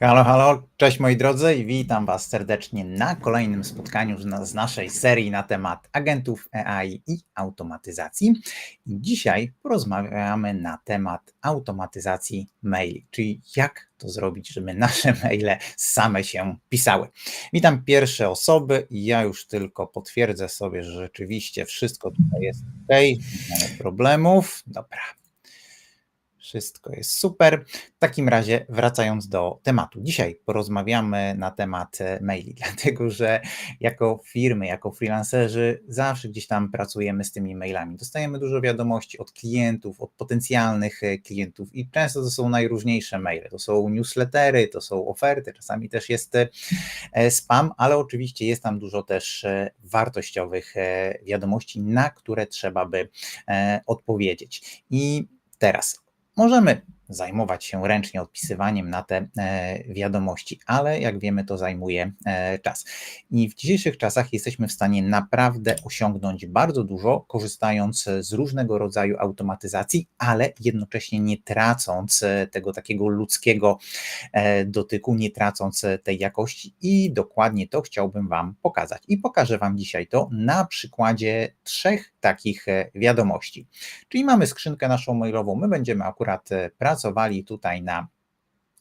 Halo, halo, cześć moi drodzy i witam Was serdecznie na kolejnym spotkaniu z, naszej serii na temat agentów AI i automatyzacji. Dzisiaj porozmawiamy na temat automatyzacji maili, czyli jak to zrobić, żeby nasze maile same się pisały. Witam pierwsze osoby i ja już tylko potwierdzę sobie, że rzeczywiście wszystko tutaj jest ok, nie mamy problemów. Dobra, wszystko jest super. W takim razie, wracając do tematu. Dzisiaj porozmawiamy na temat e, maili, dlatego że jako firmy, jako freelancerzy zawsze gdzieś tam pracujemy z tymi mailami. Dostajemy dużo wiadomości od klientów, od potencjalnych e, klientów i często to są najróżniejsze maile. To są newslettery, to są oferty, czasami też jest e, spam, ale oczywiście jest tam dużo też wartościowych wiadomości, na które trzeba by odpowiedzieć. I teraz Możemy zajmować się ręcznie odpisywaniem na te e, wiadomości, ale jak wiemy, to zajmuje e, czas. I w dzisiejszych czasach jesteśmy w stanie naprawdę osiągnąć bardzo dużo, korzystając z różnego rodzaju automatyzacji, ale jednocześnie nie tracąc e, tego takiego ludzkiego dotyku, nie tracąc tej jakości. I dokładnie to chciałbym Wam pokazać. I pokażę Wam dzisiaj to na przykładzie trzech takich wiadomości. Czyli mamy skrzynkę naszą mailową, my będziemy akurat pracować pracowali tutaj na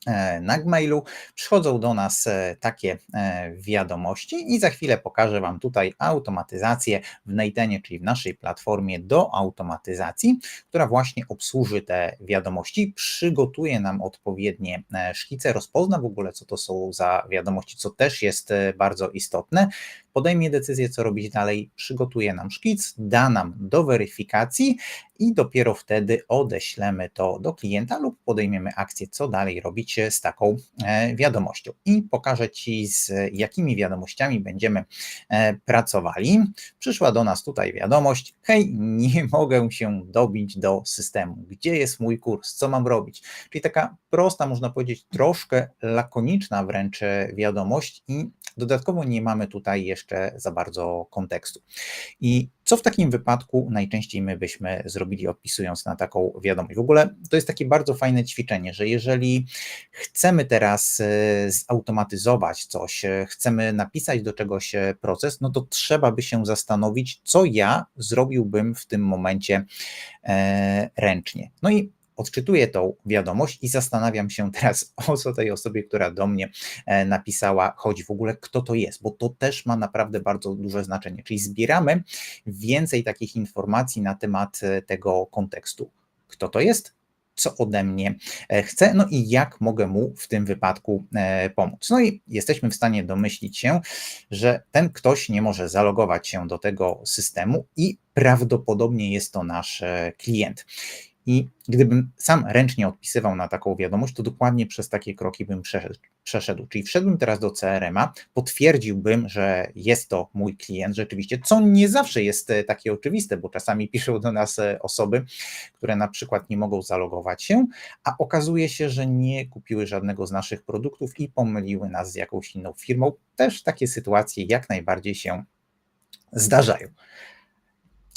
e, na Gmailu. Przychodzą do nas e, takie e, wiadomości i za chwilę pokażę Wam tutaj automatyzację w Neitenie, czyli w naszej platformie do automatyzacji, która właśnie obsłuży te wiadomości, przygotuje nam odpowiednie szkice, rozpozna w ogóle co to są za wiadomości, co też jest bardzo istotne, podejmie decyzję, co robić dalej, przygotuje nam szkic, da nam do weryfikacji i dopiero wtedy odeślemy to do klienta lub podejmiemy akcję, co dalej robić z taką e, wiadomością. I pokażę Ci, z jakimi wiadomościami będziemy e, pracowali. Przyszła do nas tutaj wiadomość: hej, nie mogę się dobić do systemu. Gdzie jest mój kurs? Co mam robić? Czyli taka prosta, można powiedzieć, troszkę lakoniczna wręcz wiadomość i dodatkowo nie mamy tutaj jeszcze za bardzo kontekstu. I co w takim wypadku najczęściej my byśmy zrobili, odpisując na taką wiadomość? W ogóle to jest takie bardzo fajne ćwiczenie, że jeżeli chcemy teraz e, zautomatyzować coś, e, chcemy napisać do czegoś e, proces, no to trzeba by się zastanowić, co ja zrobiłbym w tym momencie ręcznie. No i odczytuję tą wiadomość i zastanawiam się teraz, o co tej osobie, która do mnie e, napisała, chodzi w ogóle, kto to jest, bo to też ma naprawdę bardzo duże znaczenie. Czyli zbieramy więcej takich informacji na temat e, tego kontekstu. Kto to jest? co ode mnie e, chce, no i jak mogę mu w tym wypadku pomóc. No i jesteśmy w stanie domyślić się, że ten ktoś nie może zalogować się do tego systemu i prawdopodobnie jest to nasz klient. I gdybym sam ręcznie odpisywał na taką wiadomość, to dokładnie przez takie kroki bym przeszedł. Czyli wszedłbym teraz do CRM-a, potwierdziłbym, że jest to mój klient rzeczywiście, co nie zawsze jest e, takie oczywiste, bo czasami piszą do nas e, osoby, które na przykład nie mogą zalogować się, a okazuje się, że nie kupiły żadnego z naszych produktów i pomyliły nas z jakąś inną firmą. Też takie sytuacje jak najbardziej się zdarzają.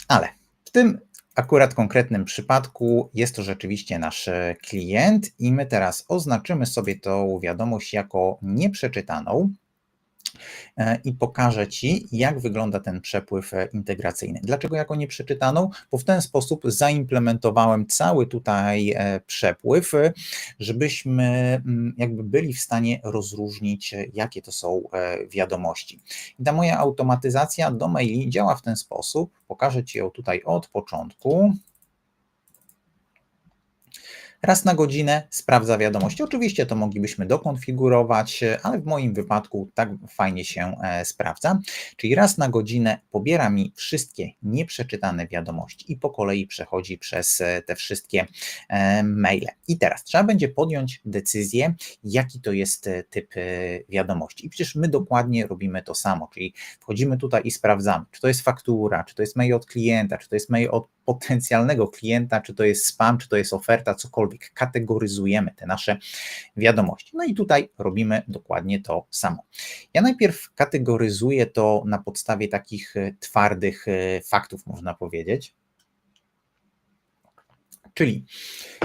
Ale w tym akurat konkretnym przypadku jest to rzeczywiście nasz e, klient i my teraz oznaczymy sobie tą wiadomość jako nieprzeczytaną. E, i pokażę Ci, jak wygląda ten przepływ e, integracyjny. Dlaczego jako nieprzeczytaną? Bo w ten sposób zaimplementowałem cały tutaj e, przepływ, żebyśmy mm, jakby byli w stanie rozróżnić, jakie to są wiadomości. I ta moja automatyzacja do maili działa w ten sposób. Pokażę Ci ją tutaj od początku. Raz na godzinę sprawdza wiadomości. Oczywiście to moglibyśmy dokonfigurować, ale w moim wypadku tak fajnie się e, sprawdza. Czyli raz na godzinę pobiera mi wszystkie nieprzeczytane wiadomości i po kolei przechodzi przez e, te wszystkie e, maile. I teraz trzeba będzie podjąć decyzję, jaki to jest typ wiadomości. I przecież my dokładnie robimy to samo, czyli wchodzimy tutaj i sprawdzamy, czy to jest faktura, czy to jest mail od klienta, czy to jest mail od potencjalnego klienta, czy to jest spam, czy to jest oferta, cokolwiek. Kategoryzujemy te nasze wiadomości. No i tutaj robimy dokładnie to samo. Ja najpierw kategoryzuję to na podstawie takich e, twardych e, faktów, można powiedzieć. Czyli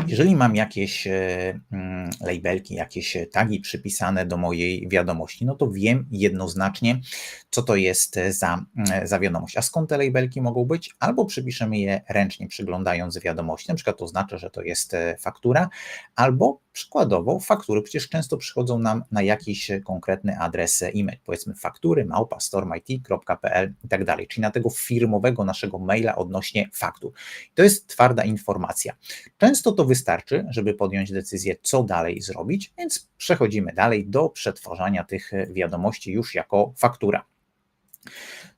jeżeli mam jakieś e, mm, labelki, jakieś tagi przypisane do mojej wiadomości, no to wiem jednoznacznie, co to jest za, mm, za wiadomość. A skąd te labelki mogą być? Albo przypiszemy je ręcznie, przyglądając wiadomości, na przykład to oznacza, że to jest e, faktura, albo przykładowo faktury przecież często przychodzą nam na jakiś konkretny adres e-mail, powiedzmy faktury małpa stormit.pl i tak dalej, czyli na tego firmowego naszego maila odnośnie faktur. To jest twarda informacja. Często to wystarczy, żeby podjąć decyzję, co dalej zrobić, więc przechodzimy dalej do przetwarzania tych wiadomości już jako faktura.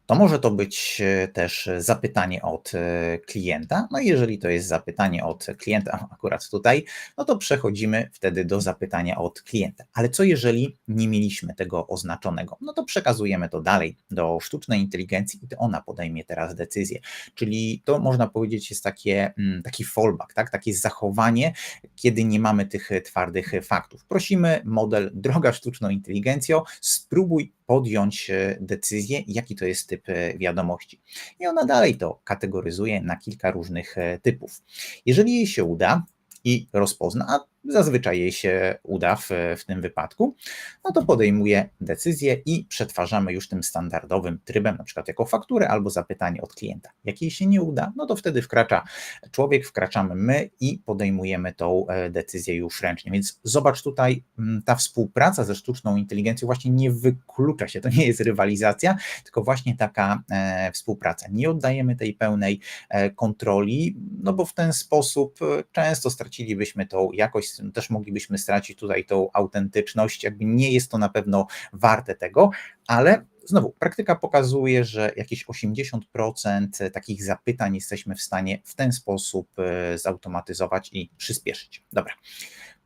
To może to być e, też zapytanie od e, klienta. No i jeżeli to jest zapytanie od klienta, akurat tutaj, no to przechodzimy wtedy do zapytania od klienta. Ale co jeżeli nie mieliśmy tego oznaczonego? No to przekazujemy to dalej do sztucznej inteligencji i to ona podejmie teraz decyzję. Czyli to można powiedzieć jest takie, mm, taki fallback, tak? takie zachowanie, kiedy nie mamy tych twardych faktów. Prosimy model, droga sztuczną inteligencją, spróbuj podjąć e, decyzję, jaki to jest typ e, wiadomości. I ona dalej to kategoryzuje na kilka różnych e, typów. Jeżeli jej się uda i rozpozna, a zazwyczaj jej się uda w, w tym wypadku, no to podejmuje decyzję i przetwarzamy już tym standardowym trybem, na przykład jako fakturę albo zapytanie od klienta. Jak jej się nie uda, no to wtedy wkracza człowiek, wkraczamy my i podejmujemy tą e, decyzję już ręcznie. Więc zobacz tutaj, mm, ta współpraca ze sztuczną inteligencją właśnie nie wyklucza się, to nie jest rywalizacja, tylko właśnie taka e, współpraca. Nie oddajemy tej pełnej e, kontroli, no bo w ten sposób często stracilibyśmy tą jakość też moglibyśmy stracić tutaj tą autentyczność, jakby nie jest to na pewno warte tego, ale znowu, praktyka pokazuje, że jakieś 80% takich zapytań jesteśmy w stanie w ten sposób e, zautomatyzować i przyspieszyć. Dobra,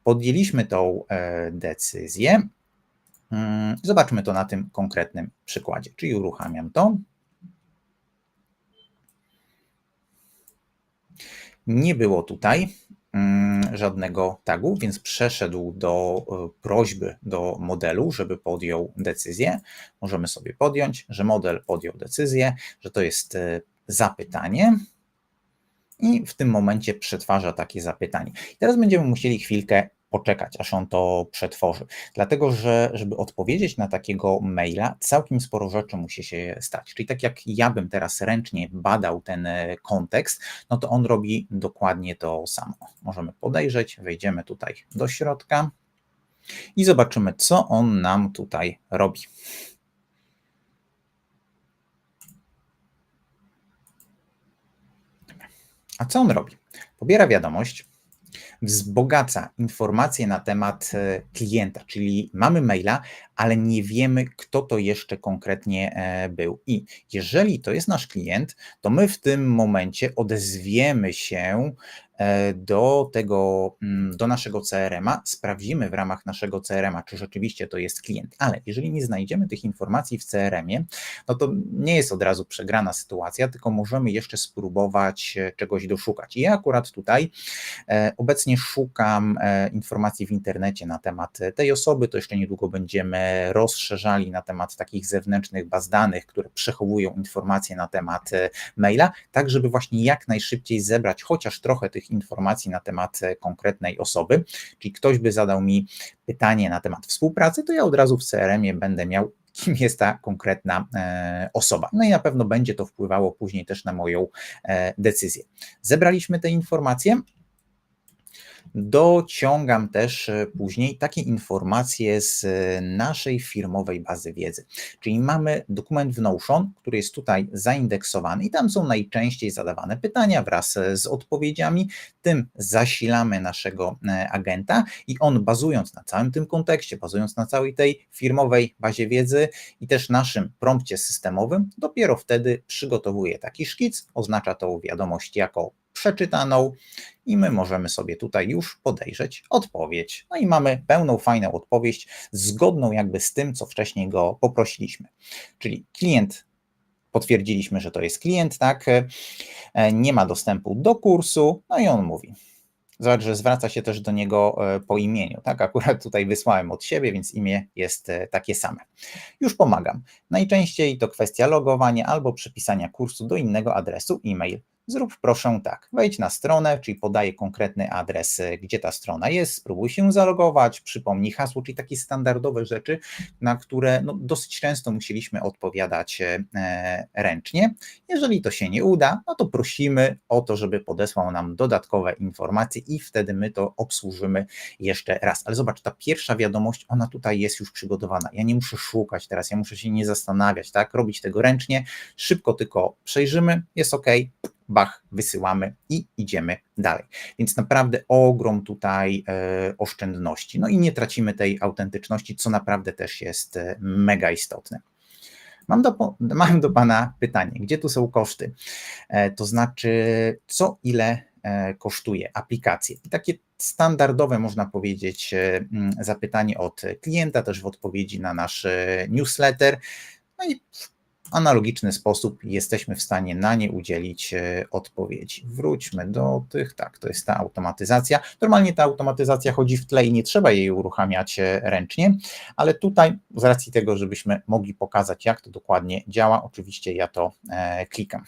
podjęliśmy tą e, decyzję. Mm, zobaczmy to na tym konkretnym przykładzie, czyli uruchamiam to. Nie było tutaj żadnego tagu, więc przeszedł do e, prośby do modelu, żeby podjął decyzję. Możemy sobie podjąć, że model podjął decyzję, że to jest e, zapytanie. I w tym momencie przetwarza takie zapytanie. Teraz będziemy musieli chwilkę poczekać, aż on to przetworzy. Dlatego, że żeby odpowiedzieć na takiego maila, całkiem sporo rzeczy musi się stać. Czyli tak jak ja bym teraz ręcznie badał ten e, kontekst, no to on robi dokładnie to samo. Możemy podejrzeć, wejdziemy tutaj do środka i zobaczymy, co on nam tutaj robi. A co on robi? Pobiera wiadomość, wzbogaca informacje na temat e, klienta, czyli mamy maila, ale nie wiemy, kto to jeszcze konkretnie e, był. I jeżeli to jest nasz klient, to my w tym momencie odezwiemy się do tego, mm, do naszego CRM-a, sprawdzimy w ramach naszego CRM-a, czy rzeczywiście to jest klient. Ale jeżeli nie znajdziemy tych informacji w CRM-ie, no to nie jest od razu przegrana sytuacja, tylko możemy jeszcze spróbować e, czegoś doszukać. I ja akurat tutaj e, obecnie szukam informacji w internecie na temat tej osoby, to jeszcze niedługo będziemy rozszerzali na temat takich zewnętrznych baz danych, które przechowują informacje na temat maila, tak żeby właśnie jak najszybciej zebrać chociaż trochę tych informacji na temat e, konkretnej osoby, czyli ktoś by zadał mi pytanie na temat współpracy, to ja od razu w CRM-ie będę miał kim jest ta konkretna e, osoba. No i na pewno będzie to wpływało później też na moją e, decyzję. Zebraliśmy te informacje, Dociągam też e, później takie informacje z e, naszej firmowej bazy wiedzy. Czyli mamy dokument w Notion, który jest tutaj zaindeksowany i tam są najczęściej zadawane pytania wraz e, z odpowiedziami. Tym zasilamy naszego agenta i on bazując na całym tym kontekście, bazując na całej tej firmowej bazie wiedzy i też naszym prompcie systemowym, dopiero wtedy przygotowuje taki szkic, oznacza tą wiadomość jako przeczytaną i my możemy sobie tutaj już podejrzeć odpowiedź. No i mamy pełną, fajną odpowiedź, zgodną jakby z tym, co wcześniej go poprosiliśmy. Czyli klient potwierdziliśmy, że to jest klient, tak, e, nie ma dostępu do kursu, no i on mówi. Zobacz, że zwraca się też do niego e, po imieniu, tak, akurat tutaj wysłałem od siebie, więc imię jest e, takie same. Już pomagam. Najczęściej to kwestia logowania albo przypisania kursu do innego adresu e-mail zrób proszę tak, wejdź na stronę, czyli podaję konkretny adres, gdzie ta strona jest, spróbuj się zalogować, przypomnij hasło, czyli takie standardowe rzeczy, na które no, dosyć często musieliśmy odpowiadać e, ręcznie. Jeżeli to się nie uda, no to prosimy o to, żeby podesłał nam dodatkowe informacje i wtedy my to obsłużymy jeszcze raz. Ale zobacz, ta pierwsza wiadomość, ona tutaj jest już przygotowana. Ja nie muszę szukać teraz, ja muszę się nie zastanawiać, tak? Robić tego ręcznie, szybko tylko przejrzymy, jest ok, bach, wysyłamy i idziemy dalej. Więc naprawdę ogrom tutaj e, oszczędności. No i nie tracimy tej autentyczności, co naprawdę też jest e, mega istotne. Mam do, mam do Pana pytanie, gdzie tu są koszty? E, to znaczy, co ile kosztuje aplikacje? I takie standardowe, można powiedzieć, zapytanie od klienta, też w odpowiedzi na nasz newsletter. No i analogiczny sposób jesteśmy w stanie na nie udzielić e, odpowiedzi. Wróćmy do tych, tak, to jest ta automatyzacja. Normalnie ta automatyzacja chodzi w tle i nie trzeba jej uruchamiać e, ręcznie, ale tutaj z racji tego, żebyśmy mogli pokazać, jak to dokładnie działa, oczywiście ja to e, klikam.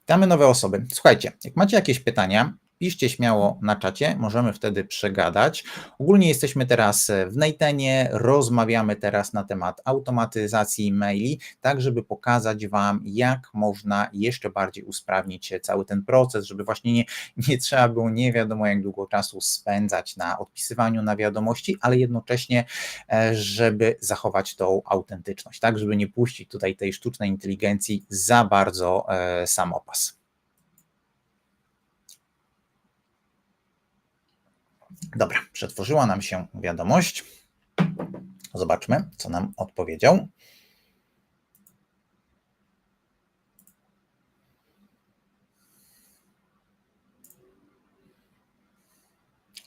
Witamy nowe osoby. Słuchajcie, jak macie jakieś pytania, Piszcie śmiało na czacie, możemy wtedy przegadać. Ogólnie jesteśmy teraz w Neitenie, rozmawiamy teraz na temat automatyzacji maili, tak żeby pokazać Wam, jak można jeszcze bardziej usprawnić cały ten proces, żeby właśnie nie, nie trzeba było nie wiadomo jak długo czasu spędzać na odpisywaniu na wiadomości, ale jednocześnie, e, żeby zachować tą autentyczność, tak żeby nie puścić tutaj tej sztucznej inteligencji za bardzo e, samopas. Dobra, przetworzyła nam się wiadomość. Zobaczmy, co nam odpowiedział.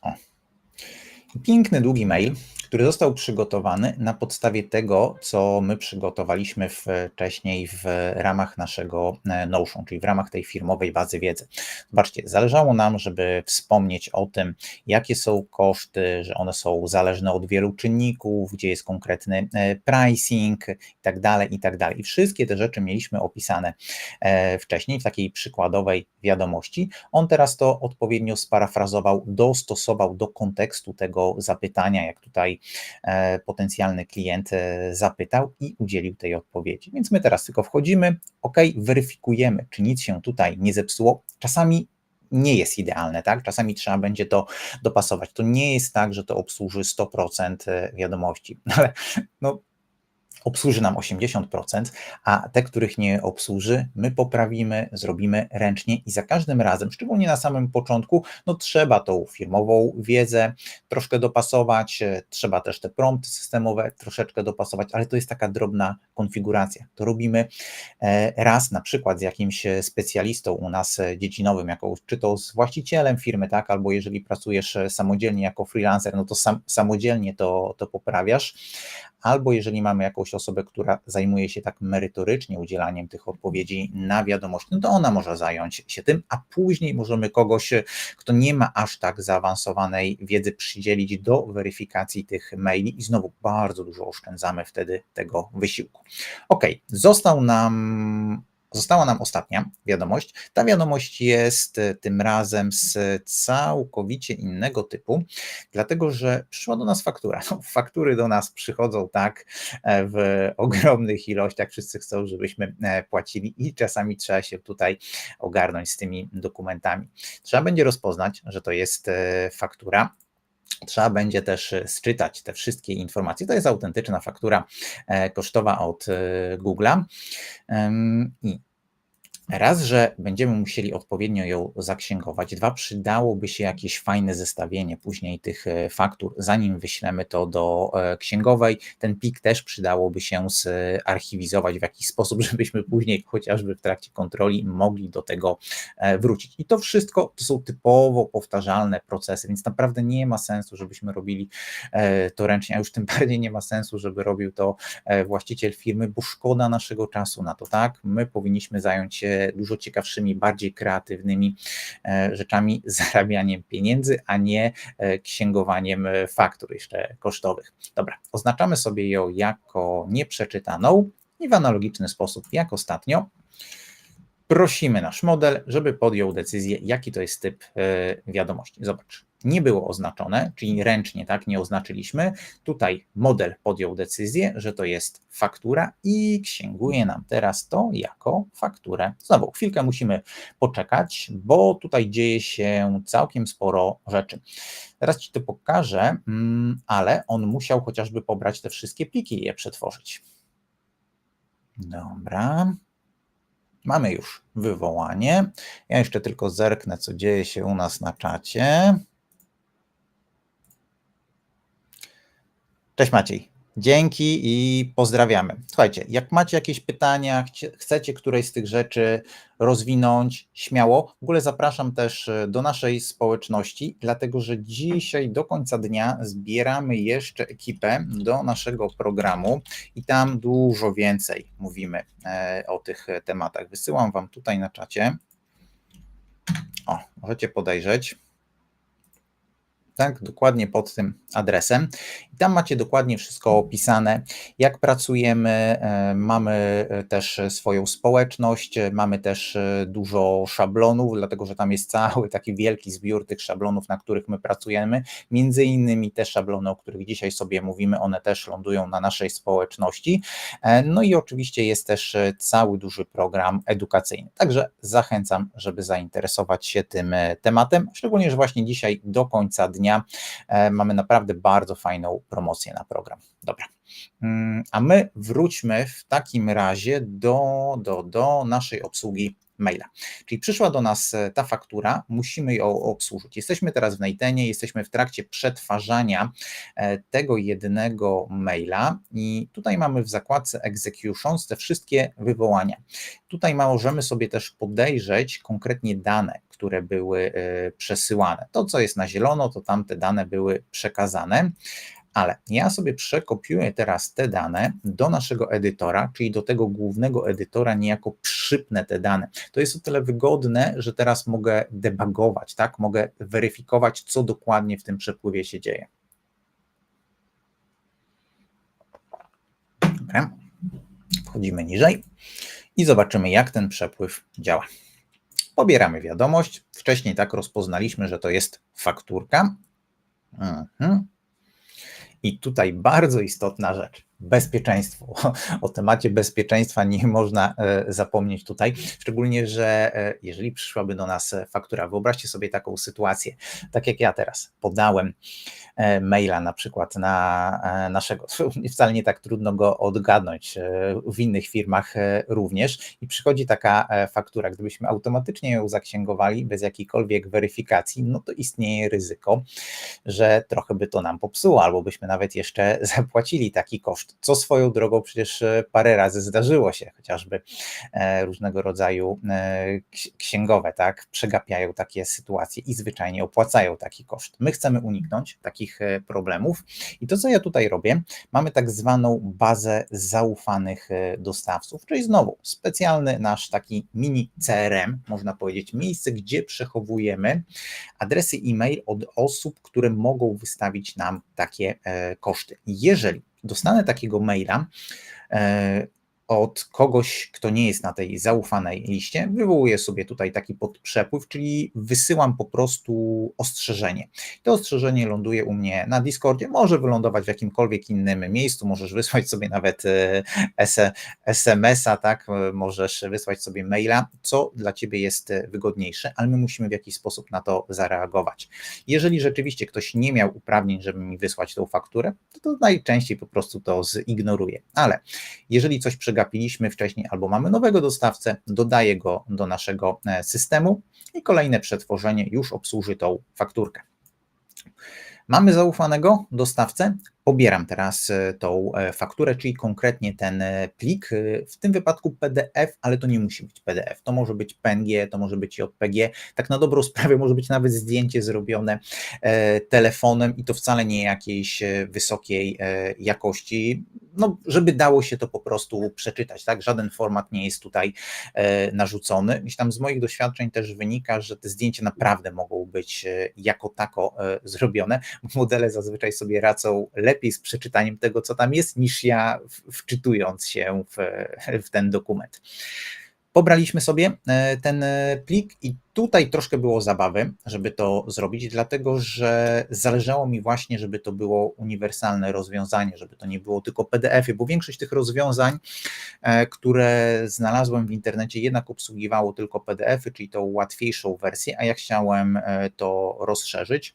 O. Piękny, długi mail który został przygotowany na podstawie tego, co my przygotowaliśmy wcześniej w ramach naszego e, Notion, czyli w ramach tej firmowej bazy wiedzy. Zobaczcie, zależało nam, żeby wspomnieć o tym, jakie są koszty, że one są zależne od wielu czynników, gdzie jest konkretny e, pricing i tak dalej, i tak. I wszystkie te rzeczy mieliśmy opisane e, wcześniej w takiej przykładowej wiadomości. On teraz to odpowiednio sparafrazował, dostosował do kontekstu tego zapytania, jak tutaj potencjalny klient e, zapytał i udzielił tej odpowiedzi. Więc my teraz tylko wchodzimy, ok, weryfikujemy, czy nic się tutaj nie zepsuło. Czasami nie jest idealne, tak? Czasami trzeba będzie to dopasować. To nie jest tak, że to obsłuży 100% e, wiadomości, ale no, obsłuży nam 80%, a te, których nie obsłuży, my poprawimy, zrobimy ręcznie i za każdym razem, szczególnie na samym początku, no trzeba tą firmową wiedzę troszkę dopasować, e, trzeba też te prompty systemowe troszeczkę dopasować, ale to jest taka drobna konfiguracja. To robimy e, raz na przykład z jakimś specjalistą u nas e, dziecinowym, jako, czy to z właścicielem firmy, tak, albo jeżeli pracujesz samodzielnie jako freelancer, no to sam, samodzielnie to, to poprawiasz, albo jeżeli mamy jakąś osobę, która zajmuje się tak merytorycznie udzielaniem tych odpowiedzi na wiadomości, no to ona może zająć się tym, a później możemy kogoś, kto nie ma aż tak zaawansowanej wiedzy, przydzielić do weryfikacji tych maili i znowu bardzo dużo oszczędzamy wtedy tego wysiłku. Ok, został nam Została nam ostatnia wiadomość. Ta wiadomość jest e, tym razem z całkowicie innego typu, dlatego że przyszła do nas faktura. No, faktury do nas przychodzą tak e, w ogromnych ilościach, wszyscy chcą, żebyśmy e, płacili i czasami trzeba się tutaj ogarnąć z tymi dokumentami. Trzeba będzie rozpoznać, że to jest faktura, Trzeba będzie też sczytać te wszystkie informacje. To jest autentyczna faktura kosztowa od Google'a. I Raz, że będziemy musieli odpowiednio ją zaksięgować. Dwa, przydałoby się jakieś fajne zestawienie później tych e, faktur, zanim wyślemy to do e, księgowej. Ten plik też przydałoby się zarchiwizować w jakiś sposób, żebyśmy później chociażby w trakcie kontroli mogli do tego e, wrócić. I to wszystko to są typowo powtarzalne procesy, więc naprawdę nie ma sensu, żebyśmy robili to ręcznie, a już tym bardziej nie ma sensu, żeby robił to właściciel firmy, bo szkoda naszego czasu na to, tak? My powinniśmy zająć się dużo ciekawszymi, bardziej kreatywnymi e, rzeczami, zarabianiem pieniędzy, a nie e, księgowaniem e, faktur jeszcze kosztowych. Dobra, oznaczamy sobie ją jako nieprzeczytaną i w analogiczny sposób jak ostatnio prosimy nasz model, żeby podjął decyzję, jaki to jest typ wiadomości. Zobacz, nie było oznaczone, czyli ręcznie tak nie oznaczyliśmy. Tutaj model podjął decyzję, że to jest faktura i księguje nam teraz to jako fakturę. Znowu chwilkę musimy poczekać, bo tutaj dzieje się całkiem sporo rzeczy. Teraz Ci to pokażę, mm, ale on musiał chociażby pobrać te wszystkie pliki i je przetworzyć. Dobra. Mamy już wywołanie. Ja jeszcze tylko zerknę, co dzieje się u nas na czacie. Cześć Maciej. Dzięki i pozdrawiamy. Słuchajcie, jak macie jakieś pytania, chcecie któreś z tych rzeczy rozwinąć, śmiało. W ogóle zapraszam też e, do naszej społeczności, dlatego że dzisiaj do końca dnia zbieramy jeszcze ekipę do naszego programu i tam dużo więcej mówimy e, o tych tematach. Wysyłam Wam tutaj na czacie. O, możecie podejrzeć tak, dokładnie pod tym adresem. I tam macie dokładnie wszystko opisane, jak pracujemy, e, mamy e, też swoją społeczność, e, mamy też dużo szablonów, dlatego że tam jest cały taki wielki zbiór tych szablonów, na których my pracujemy. Między innymi te szablony, o których dzisiaj sobie mówimy, one też lądują na naszej społeczności. No i oczywiście jest też cały duży program edukacyjny. Także zachęcam, żeby zainteresować się tym tematem, szczególnie, że właśnie dzisiaj do końca dnia dnia e, mamy naprawdę bardzo fajną promocję na program. Dobra. Mm, a my wróćmy w takim razie do, do, do naszej obsługi maila. Czyli przyszła do nas e, ta faktura, musimy ją obsłużyć. Jesteśmy teraz w Neitenie, jesteśmy w trakcie przetwarzania e, tego jednego maila i tutaj mamy w zakładce Executions te wszystkie wywołania. Tutaj możemy sobie też podejrzeć konkretnie dane, które były e, przesyłane. To, co jest na zielono, to tamte dane były przekazane. Ale ja sobie przekopiuję teraz te dane do naszego edytora, czyli do tego głównego edytora, niejako przypnę te dane. To jest o tyle wygodne, że teraz mogę debugować, tak? Mogę weryfikować, co dokładnie w tym przepływie się dzieje. Dobra. Wchodzimy niżej i zobaczymy, jak ten przepływ działa. Pobieramy wiadomość. Wcześniej tak rozpoznaliśmy, że to jest fakturka. Mhm. I tutaj bardzo istotna rzecz bezpieczeństwo. O temacie bezpieczeństwa nie można e, zapomnieć tutaj, szczególnie, że e, jeżeli przyszłaby do nas faktura, wyobraźcie sobie taką sytuację, tak jak ja teraz podałem e, maila na przykład na naszego, wcale nie tak trudno go odgadnąć, w innych firmach również i przychodzi taka faktura, gdybyśmy automatycznie ją zaksięgowali bez jakiejkolwiek weryfikacji, no to istnieje ryzyko, że trochę by to nam popsuło, albo byśmy nawet jeszcze zapłacili taki koszt co swoją drogą przecież e, parę razy zdarzyło się, chociażby e, różnego rodzaju e, księgowe, tak, przegapiają takie sytuacje i zwyczajnie opłacają taki koszt. My chcemy uniknąć takich problemów i to, co ja tutaj robię, mamy tak zwaną bazę zaufanych dostawców, czyli znowu specjalny nasz taki mini CRM, można powiedzieć, miejsce, gdzie przechowujemy adresy e-mail od osób, które mogą wystawić nam takie koszty. Jeżeli dostanę takiego maila e, od kogoś, kto nie jest na tej zaufanej liście, wywołuję sobie tutaj taki podprzepływ, czyli wysyłam po prostu ostrzeżenie. To ostrzeżenie ląduje u mnie na Discordzie, może wylądować w jakimkolwiek innym miejscu, możesz wysłać sobie nawet e, SMS-a, tak, możesz wysłać sobie maila, co dla Ciebie jest wygodniejsze, ale my musimy w jakiś sposób na to zareagować. Jeżeli rzeczywiście ktoś nie miał uprawnień, żeby mi wysłać tą fakturę, to, to najczęściej po prostu to zignoruje, ale jeżeli coś przegapiłem, przegapiliśmy wcześniej albo mamy nowego dostawcę, dodaję go do naszego e, systemu i kolejne przetworzenie już obsłuży tą fakturkę. Mamy zaufanego dostawcę, pobieram teraz e, tą e, fakturę, czyli konkretnie ten e, plik, w tym wypadku PDF, ale to nie musi być PDF, to może być PNG, to może być JPG, tak na dobrą sprawę może być nawet zdjęcie zrobione telefonem i to wcale nie jakiejś wysokiej jakości, no, żeby dało się to po prostu przeczytać, tak, żaden format nie jest tutaj narzucony. Gdzieś tam z moich doświadczeń też wynika, że te zdjęcia naprawdę mogą być jako tako zrobione, modele zazwyczaj sobie radzą lepiej lepiej z przeczytaniem tego, co tam jest, niż ja wczytując się w, w ten dokument. Pobraliśmy sobie e, ten e, plik i tutaj troszkę było zabawy, żeby to zrobić, dlatego że zależało mi właśnie, żeby to było uniwersalne rozwiązanie, żeby to nie było tylko PDF-y, bo większość tych rozwiązań, e, które znalazłem w internecie, jednak obsługiwało tylko PDF-y, czyli tą łatwiejszą wersję, a ja chciałem to rozszerzyć.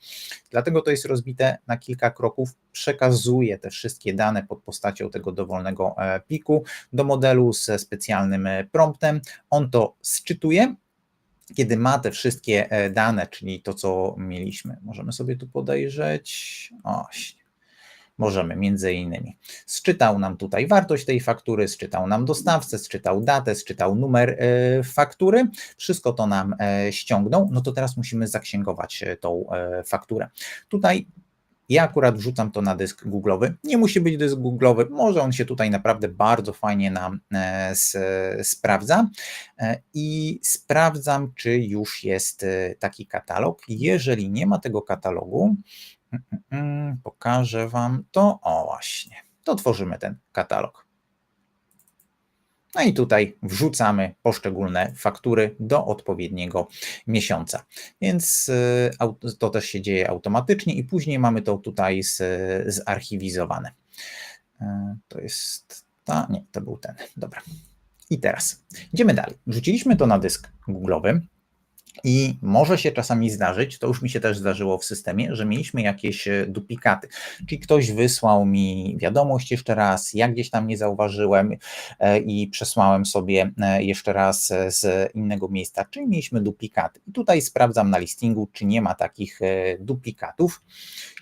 Dlatego to jest rozbite na kilka kroków. Przekazuję te wszystkie dane pod postacią tego dowolnego pliku do modelu ze specjalnym promptem. On to sczytuje kiedy ma te wszystkie e, dane, czyli to, co mieliśmy, możemy sobie tu podejrzeć. O, możemy między innymi. Sczytał nam tutaj wartość tej faktury, sczytał nam dostawcę, sczytał datę, sczytał numer e, faktury, wszystko to nam e, ściągnął, no to teraz musimy zaksięgować tą fakturę. Tutaj ja akurat wrzucam to na dysk Google'owy. Nie musi być dysk Google'owy, może on się tutaj naprawdę bardzo fajnie nam e, sprawdza e, i sprawdzam, czy już jest e, taki katalog. Jeżeli nie ma tego katalogu, mm, mm, mm, pokażę Wam to. O, właśnie, to tworzymy ten katalog. No i tutaj wrzucamy poszczególne faktury do odpowiedniego miesiąca. Więc y, to też się dzieje automatycznie i później mamy to tutaj z, zarchiwizowane. Y, to jest ta, nie, to był ten. Dobra. I teraz idziemy dalej. Wrzuciliśmy to na dysk Google'owy. I może się czasami zdarzyć, to już mi się też zdarzyło w systemie, że mieliśmy jakieś e, duplikaty. Czyli ktoś wysłał mi wiadomość jeszcze raz, ja gdzieś tam nie zauważyłem e, i przesłałem sobie e, jeszcze raz z innego miejsca, czyli mieliśmy duplikaty. I tutaj sprawdzam na listingu, czy nie ma takich duplikatów.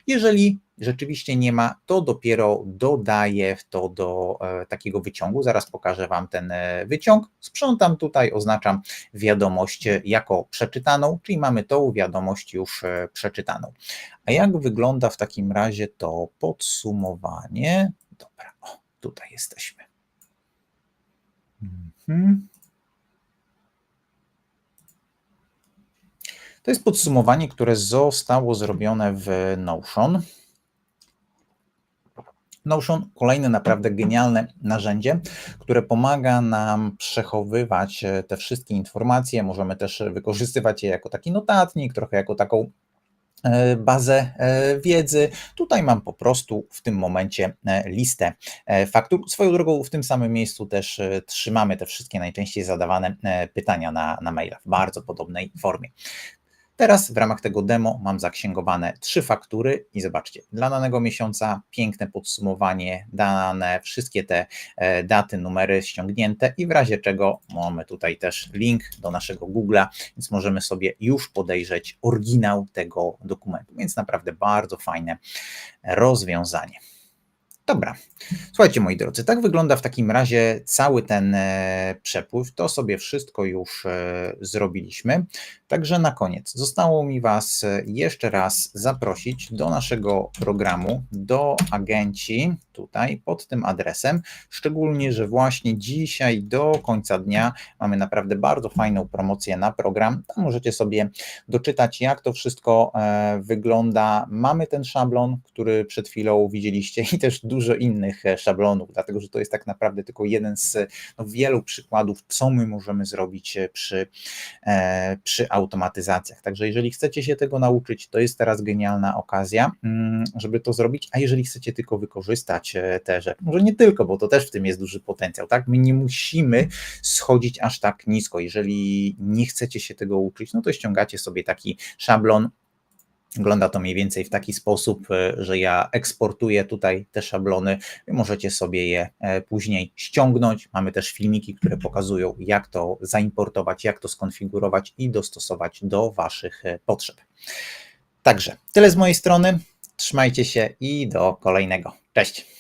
Jeżeli rzeczywiście nie ma, to dopiero dodaję to do e, takiego wyciągu. Zaraz pokażę Wam ten e, wyciąg. Sprzątam tutaj, oznaczam wiadomość jako przeczytaną, czyli mamy tą wiadomość już e, przeczytaną. A jak wygląda w takim razie to podsumowanie? Dobra, o, tutaj jesteśmy. Mhm. To jest podsumowanie, które zostało zrobione w Notion. Notion, kolejne naprawdę genialne narzędzie, które pomaga nam przechowywać e, te wszystkie informacje. Możemy też wykorzystywać je jako taki notatnik, trochę jako taką e, bazę e, wiedzy. Tutaj mam po prostu w tym momencie listę faktur. Swoją drogą w tym samym miejscu też trzymamy te wszystkie najczęściej zadawane pytania na, na maila w bardzo podobnej formie. Teraz w ramach tego demo mam zaksięgowane trzy faktury i zobaczcie, dla danego miesiąca piękne podsumowanie, dane wszystkie te e, daty, numery ściągnięte i w razie czego mamy tutaj też link do naszego Google'a, więc możemy sobie już podejrzeć oryginał tego dokumentu, więc naprawdę bardzo fajne rozwiązanie. Dobra. Słuchajcie, moi drodzy, tak wygląda w takim razie cały ten e, przepływ. To sobie wszystko już e, zrobiliśmy. Także na koniec zostało mi Was e, jeszcze raz zaprosić do naszego programu, do agenci tutaj pod tym adresem. Szczególnie, że właśnie dzisiaj do końca dnia mamy naprawdę bardzo fajną promocję na program. Tam możecie sobie doczytać, jak to wszystko wygląda. Mamy ten szablon, który przed chwilą widzieliście, i też dużo innych szablonów, dlatego że to jest tak naprawdę tylko jeden z no, wielu przykładów, co my możemy zrobić e, przy, e, przy automatyzacjach. Także jeżeli chcecie się tego nauczyć, to jest teraz genialna okazja, mm, żeby to zrobić, a jeżeli chcecie tylko wykorzystać e, te rzeczy, może nie tylko, bo to też w tym jest duży potencjał, tak? My nie musimy schodzić aż tak nisko. Jeżeli nie chcecie się tego uczyć, no to ściągacie sobie taki szablon, Wygląda to mniej więcej w taki sposób, e, że ja eksportuję tutaj te szablony. Możecie sobie je e, później ściągnąć. Mamy też filmiki, które pokazują, jak to zaimportować, jak to skonfigurować i dostosować do Waszych e, potrzeb. Także tyle z mojej strony. Trzymajcie się i do kolejnego. Cześć.